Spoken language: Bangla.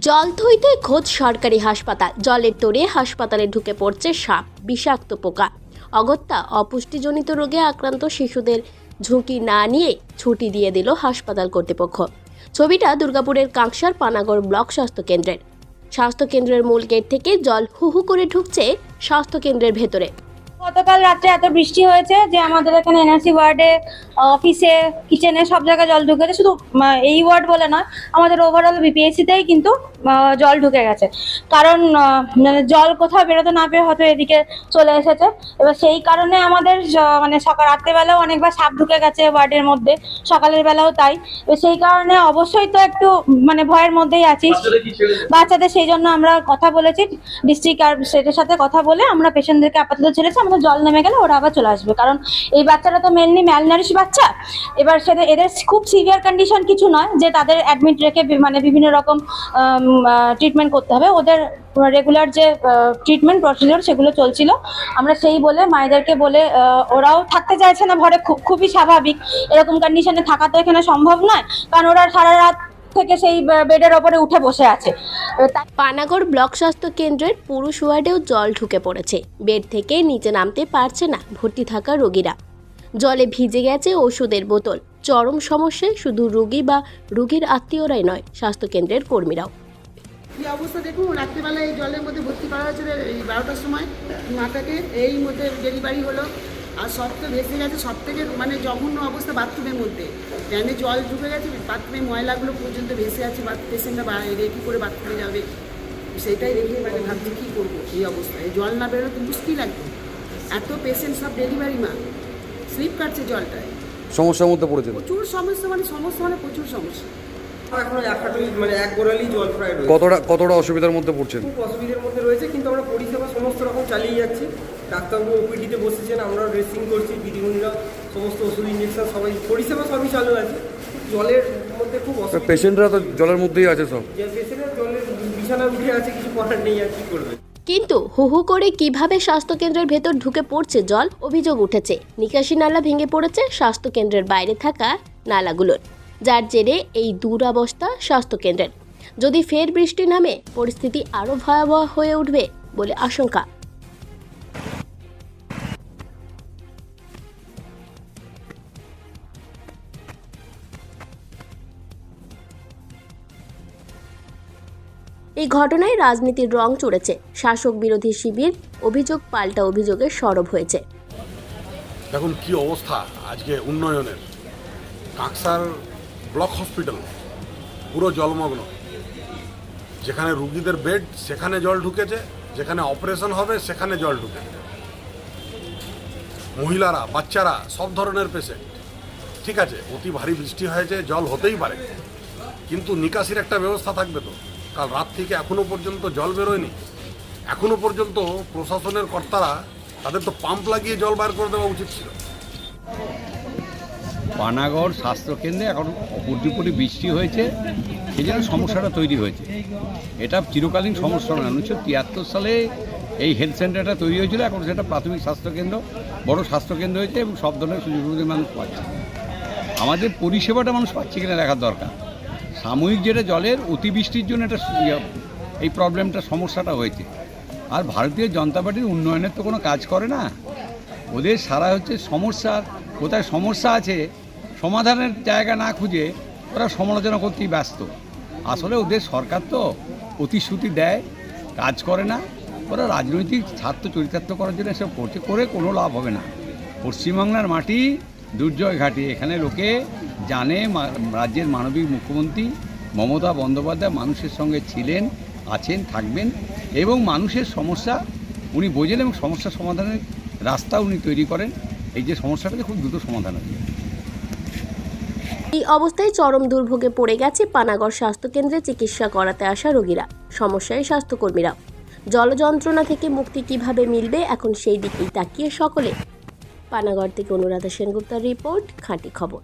জল থইতে খোঁজ সরকারি হাসপাতাল। জলের তোরে হাসপাতালে ঢুকে পড়ছে সাপ, বিষাক্ত পোকা। অগত্যা অপুষ্টিজনিত রোগে আক্রান্ত শিশুদের ঝুঁকি না নিয়ে ছুটি দিয়ে দিল হাসপাতাল কর্তৃপক্ষ। ছবিটা দুর্গাপুরের কাঁকসার পানাগড় ব্লক স্বাস্থ্য কেন্দ্রের। স্বাস্থ্য কেন্দ্রের মূল গেট থেকে জল হুহু করে ঢুকছে স্বাস্থ্য কেন্দ্রের ভেতরে। গতকাল রাত্রে এত বৃষ্টি হয়েছে যে আমাদের এখানে এনআরসি ওয়ার্ডে, অফিসে, কিচেনে সব জায়গায় জল ঢুকেছে। শুধু এই ওয়ার্ড বলে নয়, আমাদের ওভারঅল বিপিএসসিতেই কিন্তু জল ঢুকে গেছে। কারণ মানে জল কোথাও বেরোতে না পেরে হয়তো এদিকে চলে এসেছে। এবার সেই কারণে আমাদের মানে সকাল রাত্রেবেলাও অনেকবার সাপ ঢুকে গেছে ওয়ার্ডের মধ্যে। সকালের বেলাও তাই। এবার সেই কারণে অবশ্যই তো একটু মানে ভয়ের মধ্যেই আছি। বাচ্চাদের সেই জন্য আমরা কথা বলেছি। ডিস্ট্রিক্ট আর স্টেটের সাথে কথা বলে আমরা পেশেন্টদেরকে আপাতত ছেড়েছি। আমাদের জল নেমে গেলে ওরা আবার চলে আসবে। কারণ এই বাচ্চারা তো মেনলি ম্যালনারিশ বাচ্চা। এবার সেটা এদের খুব সিভিয়ার কন্ডিশন কিছু নয় যে তাদের অ্যাডমিট রেখে মানে বিভিন্ন রকম ট্রিটমেন্ট করতে হবে। ওদের রেগুলার যে ট্রিটমেন্ট প্রসিডিওর সেগুলো চলছিল। আমরা সেই বলে, মায়েদেরকে বলে ওরাও থাকতে চাইছে না ঘরে। খুব খুবই স্বাভাবিক। এরকম কন্ডিশনে থাকা তো এখানে সম্ভব নয়। কারণ ওরা সারা রাত থেকে সেই বেডের ওপরে উঠে বসে আছে। পানাগড় ব্লক স্বাস্থ্য কেন্দ্রের পুরুষ ওয়ার্ডেও জল ঢুকে পড়েছে। বেড থেকে নিচে নামতে পারছে না ভর্তি থাকা রোগীরা। জলে ভিজে গেছে ওষুধের বোতল। চরম সমস্যায় শুধু রোগী বা রোগীর আত্মীয়রাই নয় স্বাস্থ্যকেন্দ্রের কর্মীরাও। কি অবস্থা দেখুন রাত্রিবেলা এই জলের মধ্যে ভর্তি করা হয়েছিল এই বারোটার সময় মাথাকে এই মধ্যে ডেলিভারি হলো। আর সব তো ভেসে গেছে সব থেকে মানে জঘন্য অবস্থা বাথরুমের মধ্যে। ড্যামে জল ঢুকে গেছে বাথরুমে ময়লাগুলো পর্যন্ত ভেসে আছে পেশেন্টরা কী করে বাথরুমে যাবে। সেটাই দেখে মানে ভাবছি কী করব এই অবস্থায় জল না বেরোলে তো মুশকিল একদম। এত পেশেন্ট সব ডেলিভারি মা। স্লিপ কাটছে জলটায়। সমস্যার মধ্যে পড়েছেন? প্রচুর সমস্যা মানে সমস্যা মানে প্রচুর সমস্যা। এখনও এক মানে এক গোড়ালি জল প্রায় রয়েছে। কতটা কতটা অসুবিধার মধ্যে পড়ছেন? খুব অসুবিধার মধ্যে রয়েছে কিন্তু আমরা পরিষেবা সমস্ত রকম চালিয়ে যাচ্ছি। ডাক্তারবাবু ওপিডিতে বসেছেন আমরা ড্রেসিং করছি দিদিমণিরা সমস্ত ওষুধ ইঞ্জেকশন সবাই পরিষেবা সবই চালু আছে। জলের মধ্যে খুব অসুবিধা। পেশেন্টরা তো জলের মধ্যেই আছে সব। যে পেশেন্টের জলের বিছানা উঠে আছে কিছু করার নেই আর কি করবে। কিন্তু হুহু করে কীভাবে স্বাস্থ্যকেন্দ্রের ভেতর ঢুকে পড়ছে জল অভিযোগ উঠেছে। নিকাশি নালা ভেঙে পড়েছে স্বাস্থ্যকেন্দ্রের বাইরে থাকা নালাগুলোর। যার জেরে এই দুরবস্থা স্বাস্থ্যকেন্দ্রের। যদি ফের বৃষ্টি নামে, পরিস্থিতি আরও ভয়াবহ হয়ে উঠবে বলে আশঙ্কা। এই ঘটনায় রাজনীতির রং চড়েছে। শাসক বিরোধী শিবির অভিযোগ পাল্টা অভিযোগের সরব হয়েছে। দেখুন, কি অবস্থা আজকে উন্নয়নের। কাঁকসার ব্লক হসপিটাল, পুরো জলমগ্ন। যেখানে রুগীদের বেড, সেখানে জল ঢুকেছে, যেখানে অপারেশন হবে, সেখানে জল ঢুকেছে। মহিলারা, বাচ্চারা, সব ধরনের পেশেন্ট ঠিক আছে, অতি ভারী বৃষ্টি হয়েছে, জল হতেই পারে। কিন্তু নিকাশির একটা ব্যবস্থা থাকবে তো। কাল রাত থেকে এখনও পর্যন্ত জল বেরোয়নি। এখনও পর্যন্ত প্রশাসনের কর্তারা তাদের তো পাম্প লাগিয়ে জল বার করে দেওয়া উচিত ছিল। পানাগড় স্বাস্থ্যকেন্দ্রে এখন অপরদিপটি বৃষ্টি হয়েছে, সেই জন্য সমস্যাটা তৈরি হয়েছে। এটা চিরকালীন সমস্যা নয় উনিশশো তিয়াত্তর সালে এই হেলথ সেন্টারটা তৈরি হয়েছিল, এখন সেটা প্রাথমিক স্বাস্থ্যকেন্দ্র, বড় স্বাস্থ্যকেন্দ্র হয়েছে এবং সব ধরনের সুযোগ সুবিধা মানুষ পাচ্ছে। আমাদের পরিষেবাটা মানুষ পাচ্ছে কিনা দেখার দরকার। সাময়িক যেটা জলের অতিবৃষ্টির জন্য এটা ইয়ে- এই প্রবলেমটা সমস্যাটা হয়েছে। আর ভারতীয় জনতা পার্টির উন্নয়নের তো কোনো কাজ করে না। ওদের সারা হচ্ছে সমস্যা কোথায় সমস্যা আছে, সমাধানের জায়গা না খুঁজে ওরা সমালোচনা করতেই ব্যস্ত। আসলে ওদের সরকার তো প্রতিশ্রুতি দেয়, কাজ করে না। ওরা রাজনৈতিক স্বার্থ চরিতার্থ করার জন্য এসব করছে, করে কোনো লাভ হবে না। পশ্চিমবাংলার মাটি দুর্জয় ঘাটি, এখানে লোকে জানে রাজ্যের মানবিক মুখ্যমন্ত্রী মমতা বন্দ্যোপাধ্যায় মানুষের সঙ্গে ছিলেন, আছেন, থাকবেন এবং মানুষের সমস্যা উনি বোঝেন এবং সমস্যা সমাধানের রাস্তা উনি তৈরি করেন। এই যে সমস্যাটাকে খুব দ্রুত সমাধান হবে এই অবস্থায় চরম দুর্ভোগে পড়ে গেছে পানাগড় স্বাস্থ্যকেন্দ্রে চিকিৎসা করাতে আসা রোগীরা, সমস্যায় স্বাস্থ্যকর্মীরা। জলযন্ত্রণা থেকে মুক্তি কীভাবে মিলবে এখন সেই দিকেই তাকিয়ে সকলে। পানাগড় থেকে অনুরাধা সেনগুপ্তার রিপোর্ট, খাঁটি খবর।